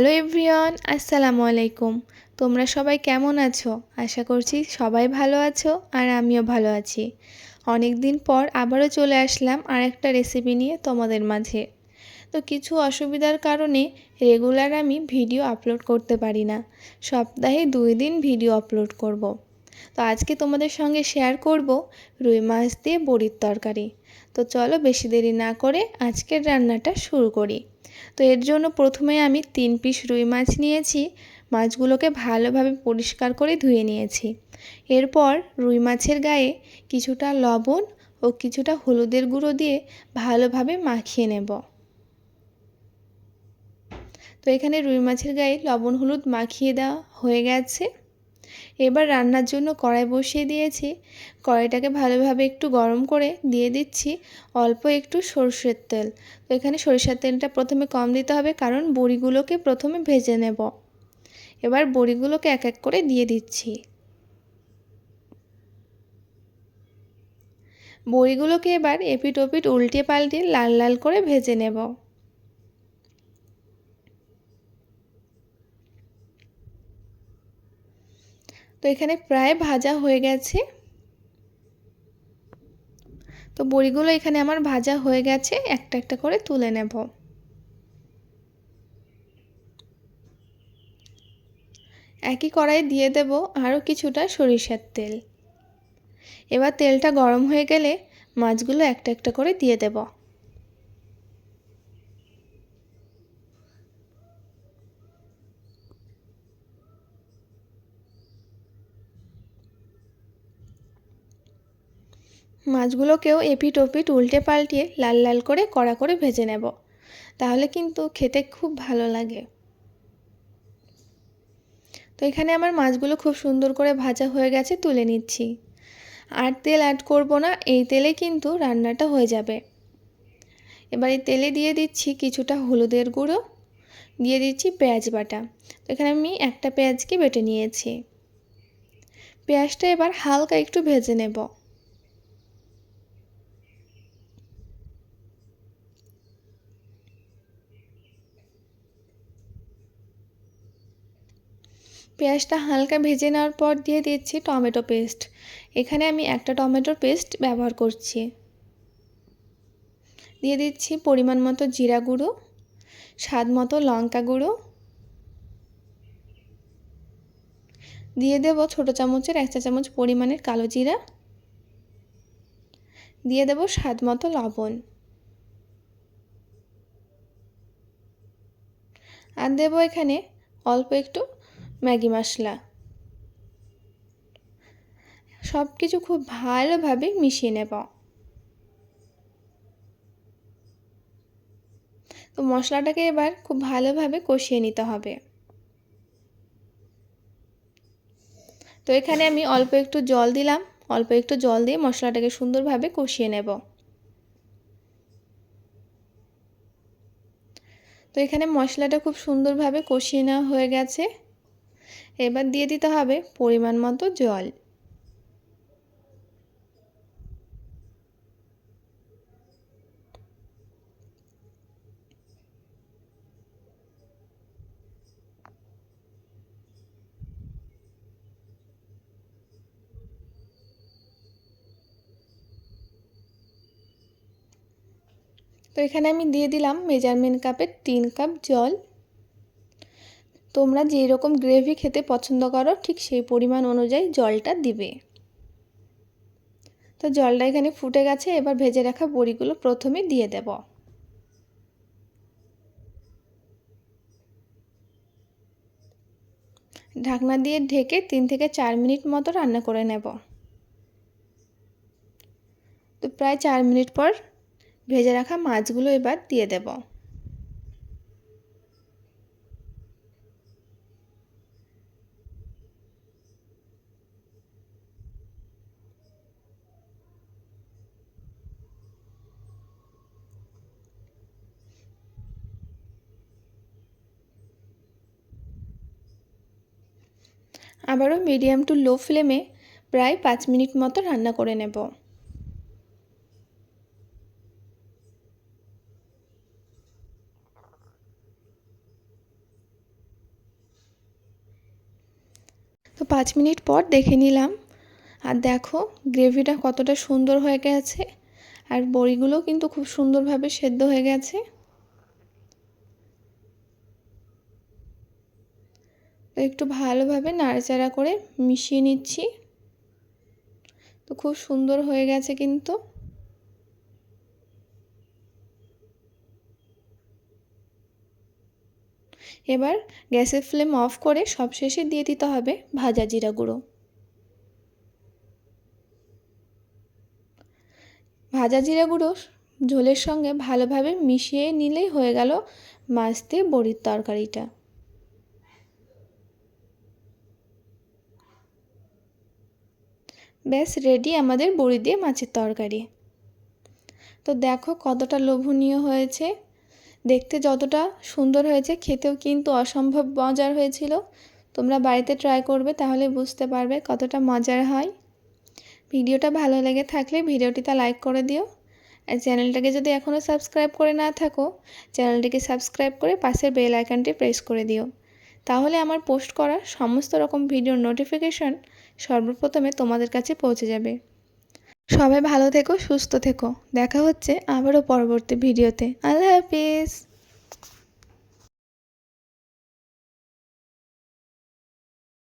Hello everyone, আসসালামু আলাইকুম। তোমরা সবাই কেমন আছো? আশা করছি সবাই ভালো আছো আর আমিও ভালো আছি। অনেক দিন পর আবারও চলে আসলাম আর একটা রেসিপি নিয়ে তোমাদের মাঝে। তো কিছু অসুবিধার কারণে রেগুলার আমি ভিডিও আপলোড করতে পারি না। সপ্তাহে দুই দিন ভিডিও আপলোড করব। তো আজকে তোমাদের সঙ্গে শেয়ার করব রুই মাছ দিয়ে বড়ির তরকারি। তো চলো বেশি দেরি না করে আজকের রান্নাটা শুরু করি। তো এর জন্য প্রথমে আমি তিন পিস রুই মাছ নিয়েছি, মাছগুলোকে ভালোভাবে পরিষ্কার করে ধুয়ে নিয়েছি। এরপর রুই মাছের গায়ে কিছুটা লবণ ও কিছুটা হলুদের গুঁড়ো দিয়ে ভালোভাবে মাখিয়ে নেব। তো এখানে রুই মাছের গায়ে লবণ হলুদ মাখিয়ে দেওয়া হয়ে গেছে। এবার রান্নার জন্য কড়াই বসিয়ে দিয়েছি। কড়াইটাকে ভালোভাবে একটু গরম করে দিয়ে দিচ্ছি। অল্প একটু সরষের তেল। তো এখানে সরিষার তেলটা প্রথমে কম দিতে হবে, কারণ বড়িগুলোকে প্রথমে ভেজে নেব। এবার বড়িগুলোকে এক এক করে দিয়ে দিচ্ছি। বড়িগুলোকে এবার এপিট ওপিট উল্টে পাল্টে লাল লাল করে ভেজে নেব। তো এখানে প্রায় ভাজা হয়ে গেছে। তো বড়িগুলো এখানে আমার ভাজা হয়ে গেছে, একটা একটা করে তুলে নেব। একই কড়াই দিয়ে দেব আরও কিছুটা সরিষার তেল। এবার তেলটা গরম হয়ে গেলে মাছগুলো একটা একটা করে দিয়ে দেবো। মাছগুলোকেও এপিট ওপিট উল্টে পাল্টিয়ে লাল লাল করে কড়া করে ভেজে নেব। তাহলে কিন্তু খেতে খুব ভালো লাগে। তো এখানে আমার মাছগুলো খুব সুন্দর করে ভাজা হয়ে গেছে, তুলে নিচ্ছি। আর তেল অ্যাড করব না, এই তেলে কিন্তু রান্নাটা হয়ে যাবে। এবার এই তেলে দিয়ে দিচ্ছি কিছুটা হলুদের গুঁড়ো, দিয়ে দিচ্ছি পেঁয়াজ বাটা। তো এখানে আমি একটা পেঁয়াজকে বেটে নিয়েছি। পেঁয়াজটা এবার হালকা একটু ভেজে নেব। পেঁয়াজটা হালকা ভেজে নেওয়ার পর দিয়ে দিচ্ছি টমেটো পেস্ট। এখানে আমি একটা টমেটোর পেস্ট ব্যবহার করছি। দিয়ে দিচ্ছি পরিমাণ মতো জিরা গুঁড়ো, স্বাদ মতো লঙ্কা গুঁড়ো। দিয়ে দেব ছোটো চামচের এক চা চামচ পরিমাণের কালো জিরা। দিয়ে দেব স্বাদ মতো লবণ। আর দেব এখানে অল্প একটু ম্যাগি মশলা। সব কিছু খুব ভালোভাবে মিশিয়ে নেব। তো মশলাটাকে এবার খুব ভালোভাবে কষিয়ে নিতে হবে। তো এখানে আমি অল্প একটু জল দিলাম। অল্প একটু জল দিয়ে মশলাটাকে সুন্দরভাবে কষিয়ে নেব। তো এখানে মশলাটা খুব সুন্দরভাবে কষিয়ে নেওয়া হয়ে গেছে। এবার দিয়ে দিতে হবে পরিমাণ মতো জল। তো এখানে আমি দিয়ে দিলাম মেজারমেন্ট কাপের তিন কাপ জল। তোমরা যেই রকম গ্রেভি খেতে পছন্দ করো, ঠিক সেই পরিমাণ অনুযায়ী জলটা দিবে। তো জলটা এখানে ফুটে গেছে, এবার ভেজে রাখা বড়িগুলো প্রথমে দিয়ে দেব। ঢাকনা দিয়ে ঢেকে তিন থেকে চার মিনিট মতো রান্না করে নেব। তো প্রায় চার মিনিট পর ভেজে রাখা মাছগুলো এবার দিয়ে দেবো। আবারও মিডিয়াম টু লো ফ্লেমে প্রায় পাঁচ মিনিট মতো রান্না করে নেব। তো পাঁচ মিনিট পর দেখে নিলাম। আর দেখো, গ্রেভিটা কতটা সুন্দর হয়ে গেছে। আর বড়িগুলো কিন্তু খুব সুন্দরভাবে সেদ্ধ হয়ে গেছে। একটু ভালোভাবে নাড়াচাড়া করে মিশিয়ে নিচ্ছি। তো খুব সুন্দর হয়ে গেছে কিন্তু। এবার গ্যাসের ফ্লেম অফ করে সবশেষে দিয়ে দিতে হবে ভাজা জিরা গুঁড়ো। ভাজা জিরা গুঁড়ো ঝোলের সঙ্গে ভালোভাবে মিশিয়ে নিলেই হয়ে গেল মাছ দিয়ে বড়ির তরকারিটা। ব্যাস রেডি আমাদের বড়ি দিয়ে মাছের তরকারি। তো দেখো কতটা লোভনীয় হয়েছে। দেখতে যতটা সুন্দর হয়েছে, খেতেও কিন্তু অসম্ভব মজার হয়েছিল। তোমরা বাড়িতে ট্রাই করবে, তাহলে বুঝতে পারবে কতটা মজার হয়। ভিডিওটা ভালো লেগে থাকলে ভিডিওটিতে লাইক করে দিও। আর চ্যানেলটাকে যদি এখনও সাবস্ক্রাইব করে না থাকো, চ্যানেলটিকে সাবস্ক্রাইব করে পাশের বেল আইকনটি প্রেস করে দিও। তাহলে আমার পোস্ট করা সমস্ত রকম ভিডিওর নোটিফিকেশন সর্বপ্রথমে তোমাদের কাছে পৌঁছে যাবে। সবাই ভালো থেকো, সুস্থ থেকো। দেখা হচ্ছে আবারও পরবর্তী ভিডিওতে। আল্লাহ হাফিজ।